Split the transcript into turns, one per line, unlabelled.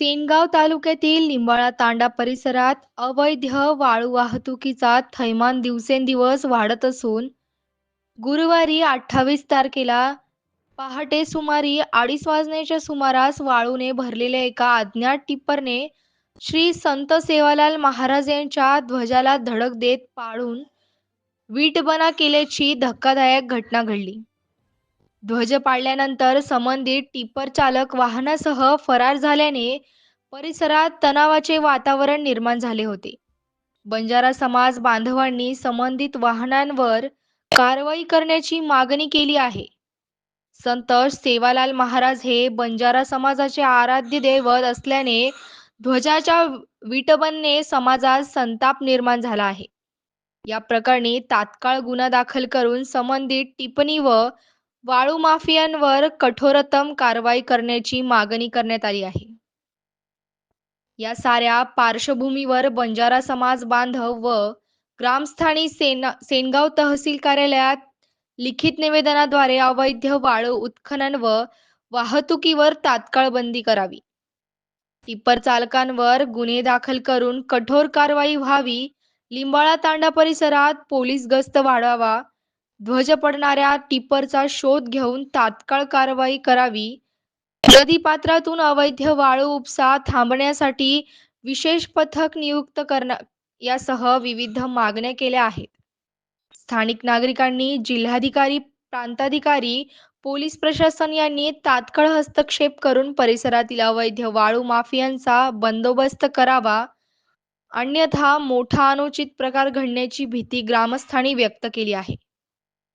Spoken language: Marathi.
सेनगाव तालुक्यातील लिंबाळा तांडा परिसरात अवैध वाळू वाहतुकीचा थैमान दिवसेंदिवस वाढत असून गुरुवारी अठ्ठावीस तारखेला पहाटे सुमारी अडीच वाजण्याच्या सुमारास वाळूने भरलेल्या एका अज्ञात टिप्परने श्री संत सेवालाल महाराज यांच्या ध्वजाला धडक देत पाळून वीटबना केल्याची धक्कादायक घटना घडली. ध्वज पाडल्यानंतर संबंधित टिप्पर चालक वाहनासह फरार झाल्याने परिसरात तणावाचे वातावरण निर्माण झाले होते. बंजारा समाज बांधवांनी संबंधित वाहनांवर कारवाई करण्याची मागणी केली आहे. संत सेवालाल महाराज हे बंजारा समाजाचे आराध्य दैवत असल्याने ध्वजाच्या विटबनने समाजात संताप निर्माण झाला आहे. या प्रकरणी तात्काळ गुन्हा दाखल करून संबंधित टिप्पणी व वाळू माफियांवर कठोरतम कारवाई करण्याची मागणी करण्यात आली आहे. या साऱ्या पार्श्वभूमीवर बंजारा समाज बांधव व ग्रामस्थानी सेना सेनगाव तहसील कार्यालयात लिखित निवेदनाद्वारे अवैध वाळू उत्खनन व वाहतुकीवर तात्काळ बंदी करावी. टिप्पर चालकांवर गुन्हे दाखल करून कठोर कारवाई व्हावी लिंबाळा तांडा परिसरात पोलीस गस्त वाढवावा ध्वज पडणाऱ्या टिपरचा शोध घेऊन तात्काळ कारवाई करावी. नदीपात्रातून अवैध वाळू उपसा थांबण्यासाठी विशेष पथक नियुक्त करणं यासह विविध मागण्या केल्या आहेत. स्थानिक नागरिकांनी जिल्हाधिकारी प्रांताधिकारी पोलीस प्रशासन यांनी तात्काळ हस्तक्षेप करून परिसरातील अवैध वाळू माफियांचा बंदोबस्त करावा. अन्यथा मोठा अनुचित प्रकार घडण्याची भीती ग्रामस्थांनी व्यक्त केली आहे.